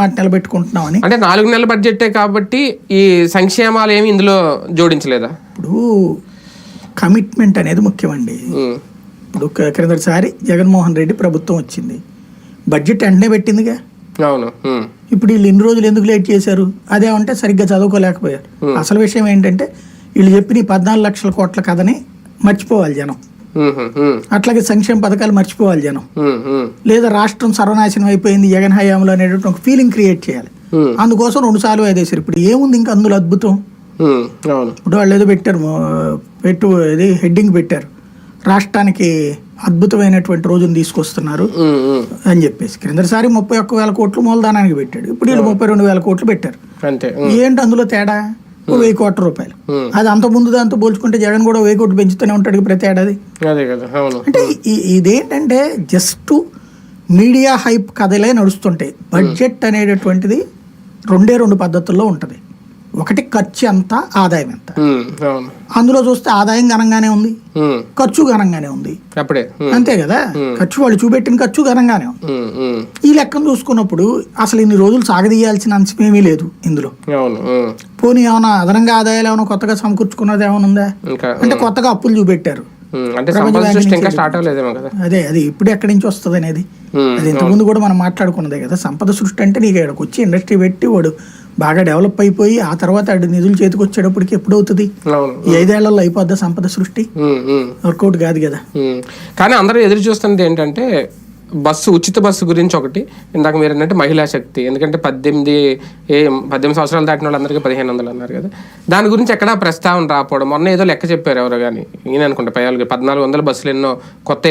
మాట నిలబెట్టుకుంటున్నామని అంటే నాలుగు నెలల బడ్జెటే కాబట్టి ఈ సంక్షేమాలు ఏమి ఇందులో జోడించలేదా? ఇప్పుడు కమిట్మెంట్ అనేది ముఖ్యమండి. ఇప్పుడు క్రిందటిసారి జగన్మోహన్ రెడ్డి ప్రభుత్వం వచ్చింది. బడ్జెట్ వెంటనే పెట్టిందిగా. అవును. ఇప్పుడు వీళ్ళు ఇన్ని రోజులు ఎందుకు లేట్ చేశారు? అదేమంటే సరిగ్గా చదువుకోలేకపోయారు. అసలు విషయం ఏంటంటే వీళ్ళు చెప్పిన ఈ పద్నాలుగు లక్షల కోట్ల కథని మర్చిపోవాలి జనం. అట్లాగే సంక్షేమ పథకాలు మర్చిపోవాలి జనం. లేదా రాష్ట్రం సర్వనాశనం అయిపోయింది జగన్ హయాంలో అనేటువంటి ఒక ఫీలింగ్ క్రియేట్ చేయాలి. అందుకోసం రెండు సార్లు వేసేసారు ఇప్పుడు ఏముంది ఇంకా అందులో అద్భుతం? ఇప్పుడు వాళ్ళు ఏదో పెట్టారు పెట్టు ఇది హెడ్డింగ్ పెట్టారు. రాష్ట్రానికి అద్భుతమైనటువంటి రోజును తీసుకొస్తున్నారు అని చెప్పేసి. క్రిందసారి ముప్పై ఒక్క వేల కోట్లు మూలధనానికి పెట్టాడు. ఇప్పుడు వీళ్ళు ముప్పై రెండు వేల కోట్లు పెట్టారు. ఏంటి అందులో తేడా? వెయ్యి కోట్ల రూపాయలు. అది అంత ముందు దాంతో పోల్చుకుంటే జగన్ కూడా వెయ్యి కోట్లు పెంచుతూనే ఉంటాడు ప్రతి ఏడాది. అంటే ఇదేంటంటే జస్ట్ మీడియా హైప్ కథలే నడుస్తుంటాయి. బడ్జెట్ అనేటటువంటిది రెండే రెండు పద్ధతుల్లో ఉంటుంది. ఒకటి ఖర్చు ఎంత ఆదాయం ఎంత? అందులో చూస్తే ఆదాయం ఘనంగానే ఉంది ఖర్చు ఘనంగానే ఉంది. అప్పుడే. అంతే కదా? ఖర్చు వాళ్ళు చూపెట్టిన ఖర్చు ఘనంగానే ఉంది. ఈ లెక్కను చూసుకున్నప్పుడు అసలు ఇన్ని రోజులు సాగదీయాల్సిన అంశం ఏమీ లేదు ఇందులో. పోనీ ఏమైనా అదనంగా ఆదాయాలు ఏమైనా కొత్తగా సమకూర్చుకున్నది ఏమైనా ఉందా? అంటే కొత్తగా అప్పులు చూపెట్టారు. అదే అది ఇప్పుడు ఎక్కడి నుంచి వస్తుంది అనేది అది ఇంతకుముందు కూడా మనం మాట్లాడుకున్నదే కదా సంపద సృష్టి అంటే నీకు ఇక్కడికి వచ్చి ఇండస్ట్రీ పెట్టి వాడు బాగా డెవలప్ అయిపోయి ఆ తర్వాత ఆడు నిధులు చేతికి వచ్చేటప్పటికి ఎప్పుడు అవుతుంది అవును. ఈ ఐదేళ్ళలో అయిపోద్దా సంపద సృష్టి. వర్కౌట్ కాదు కదా. కానీ అందరూ ఎదురు చూస్తున్నది ఏంటంటే బస్సు ఉచిత బస్సు గురించి ఒకటి. ఇందాక మీరు ఏంటంటే మహిళా శక్తి. ఎందుకంటే పద్దెనిమిది ఏ పద్దెనిమిది సంవత్సరాలు దాటిన వాళ్ళందరికీ పదిహేను వందలు అన్నారు కదా. దాని గురించి ఎక్కడా ప్రస్తావన రాకపోవడం. మొన్న ఏదో లెక్క చెప్పారు ఎవరో కానీ ఈయన అనుకుంటా పై పద్నాలుగు వందల బస్సులు ఎన్నో కొత్త